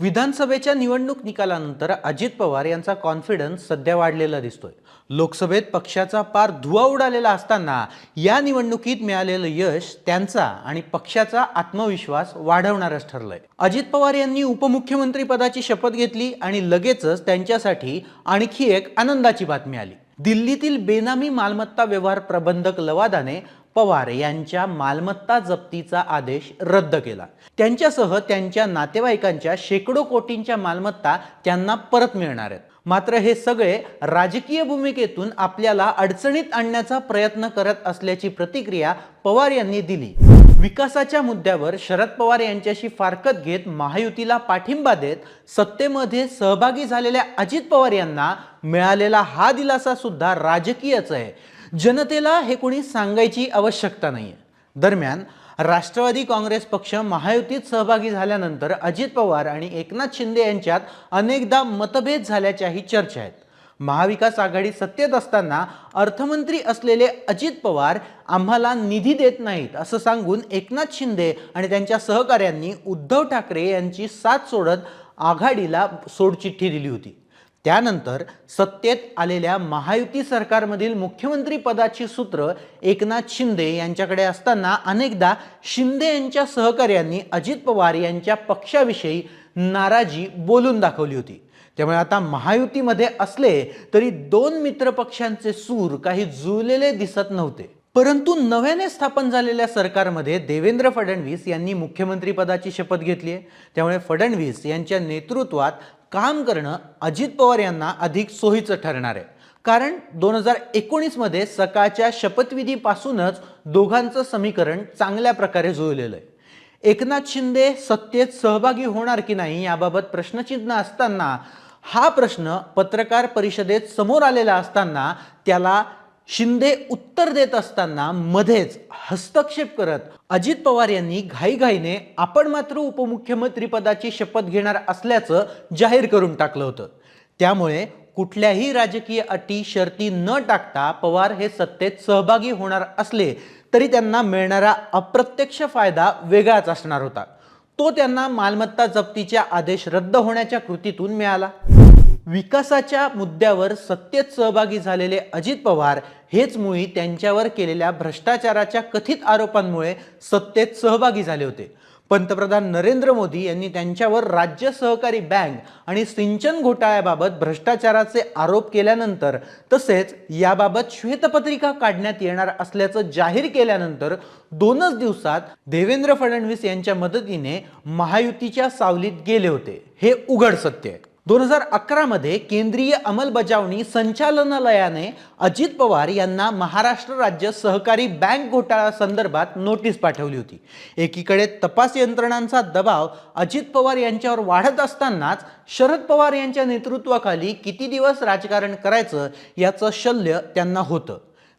विधानसभेच्या निवडणूक निकालानंतर अजित पवार यांचा कॉन्फिडन्स सध्या वाढलेला दिसतोय. लोकसभेत पक्षाचा पार धुवा उडालेला असताना या निवडणुकीत मिळालेलं यश त्यांचा आणि पक्षाचा आत्मविश्वास वाढवणारच ठरलंय. अजित पवार यांनी उपमुख्यमंत्री पदाची शपथ घेतली आणि लगेचच त्यांच्यासाठी आणखी एक आनंदाची बातमी आली. दिल्लीतील बेनामी मालमत्ता व्यवहार प्रबंधक लवादाने पवार यांच्या मालमत्ता जप्तीचा आदेश रद्द केला. त्यांच्यासह त्यांच्या नातेवाईकांच्या शेकडो कोटींच्या मालमत्ता त्यांना परत मिळणार आहेत. मात्र हे सगळे राजकीय भूमिकेतून आपल्याला अडचणीत आणण्याचा प्रयत्न करत असल्याची प्रतिक्रिया पवार यांनी दिली. विकासाच्या मुद्द्यावर शरद पवार यांच्याशी फारकत घेत महायुतीला पाठिंबा देत सत्तेमध्ये सहभागी झालेल्या अजित पवार यांना मिळालेला हा दिलासा सुद्धा राजकीयच आहे. जनतेला हे कोणी सांगायची आवश्यकता नाही आहे दरम्यान राष्ट्रवादी काँग्रेस पक्ष महायुतीत सहभागी झाल्यानंतर अजित पवार आणि एकनाथ शिंदे यांच्यात अनेकदा मतभेद झाल्याच्याही चर्चा आहेत. महाविकास आघाडी सत्तेत असताना अर्थमंत्री असलेले अजित पवार आम्हाला निधी देत नाहीत असं सांगून एकनाथ शिंदे आणि त्यांच्या सहकाऱ्यांनी उद्धव ठाकरे यांची साथ सोडत आघाडीला सोडचिठ्ठी दिली होती. त्यानंतर सत्तेत आलेल्या महायुती सरकारमधील मुख्यमंत्री पदाची सूत्र एकनाथ शिंदे यांच्याकडे असताना अनेकदा शिंदे यांच्या सहकार्यांनी अजित पवार यांच्या पक्षाविषयी नाराजी बोलून दाखवली होती. त्यामुळे आता महायुतीमध्ये असले तरी दोन मित्र पक्षांचे सूर काही जुळलेले दिसत नव्हते. परंतु नव्याने स्थापन झालेल्या सरकारमध्ये देवेंद्र फडणवीस यांनी मुख्यमंत्रीपदाची शपथ घेतली आहे. त्यामुळे फडणवीस यांच्या नेतृत्वात काम करणं अजित पवार यांना अधिक सोयीचं ठरणार आहे. कारण दोन हजार एकोणीसमध्ये सकाळच्या शपथविधीपासूनच दोघांचं समीकरण चांगल्या प्रकारे जुळलेलं आहे. एकनाथ शिंदे सत्तेत सहभागी होणार की नाही याबाबत प्रश्नचिन्ह असताना हा प्रश्न पत्रकार परिषदेत समोर आलेला असताना त्याला शिंदे उत्तर देत असताना मध्येच हस्तक्षेप करत अजित पवार यांनी घाईघाईने आपण मात्र उपमुख्यमंत्री पदाची शपथ घेणार असल्याचं जाहीर करून टाकलं होतं. त्यामुळे कुठल्याही राजकीय अटी शर्ती न टाकता पवार हे सत्तेत सहभागी होणार असले तरी त्यांना मिळणारा अप्रत्यक्ष फायदा वेगळाच असणार होता. तो त्यांना मालमत्ता जप्तीच्या आदेश रद्द होण्याच्या कृतीतून मिळाला. विकासाच्या मुद्द्यावर सत्तेत सहभागी झालेले अजित पवार हेच मुळी त्यांच्यावर केलेल्या भ्रष्टाचाराच्या कथित आरोपांमुळे सत्तेत सहभागी झाले होते. पंतप्रधान नरेंद्र मोदी यांनी त्यांच्यावर राज्य सहकारी बँक आणि सिंचन घोटाळ्याबाबत भ्रष्टाचाराचे आरोप केल्यानंतर तसेच याबाबत श्वेतपत्रिका काढण्यात येणार असल्याचं जाहीर केल्यानंतर दोनच दिवसात देवेंद्र फडणवीस यांच्या मदतीने महायुतीच्या सावलीत गेले होते. हे उघड सत्य आहे. दोन हजार अकरामध्ये केंद्रीय अंमलबजावणी संचालनालयाने अजित पवार यांना महाराष्ट्र राज्य सहकारी बँक घोटाळा संदर्भात नोटीस पाठवली होती. एकीकडे तपास यंत्रणांचा दबाव अजित पवार यांच्यावर वाढत असतानाच शरद पवार यांच्या नेतृत्वाखाली किती दिवस राजकारण करायचं याचं शल्य त्यांना होतं.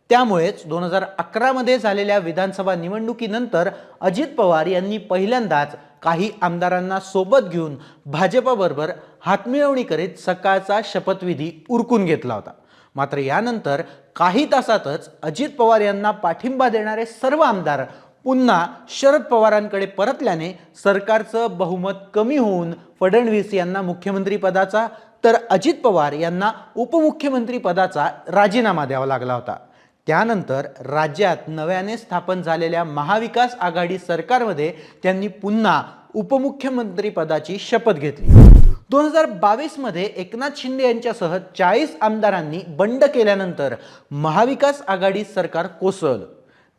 त्यामुळेच दोन हजार अकरामध्ये झालेल्या विधानसभा निवडणुकीनंतर अजित पवार यांनी पहिल्यांदाच काही आमदारांना सोबत घेऊन भाजपाबरोबर हातमिळवणी करीत सकाळचा शपथविधी उरकून घेतला होता. मात्र यानंतर काही तासातच अजित पवार यांना पाठिंबा देणारे सर्व आमदार पुन्हा शरद पवारांकडे परतल्याने सरकारचं बहुमत कमी होऊन फडणवीस यांना मुख्यमंत्री पदाचा तर अजित पवार यांना उपमुख्यमंत्री पदाचा राजीनामा द्यावा लागला होता. त्यानंतर राज्यात नव्याने स्थापन झालेल्या महाविकास आघाडी सरकारमध्ये त्यांनी पुन्हा उपमुख्यमंत्रीपदाची शपथ घेतली. दोन हजार बावीसमध्ये एकनाथ शिंदे यांच्यासह चाळीस आमदारांनी बंड केल्यानंतर महाविकास आघाडी सरकार कोसळलं.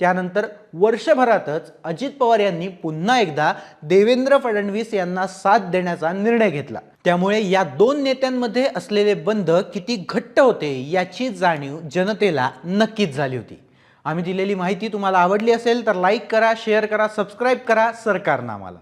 त्यानंतर वर्षभरातच अजित पवार यांनी पुन्हा एकदा देवेंद्र फडणवीस यांना साथ देण्याचा निर्णय घेतला. त्यामुळे या दोन नेत्यांमध्ये असलेले बंध किती घट्ट होते याची जाणीव जनतेला नक्कीच झाली होती. आम्ही दिलेली माहिती तुम्हाला आवडली असेल तर लाईक करा शेअर करा सबस्क्राईब करा सरकारनामाला.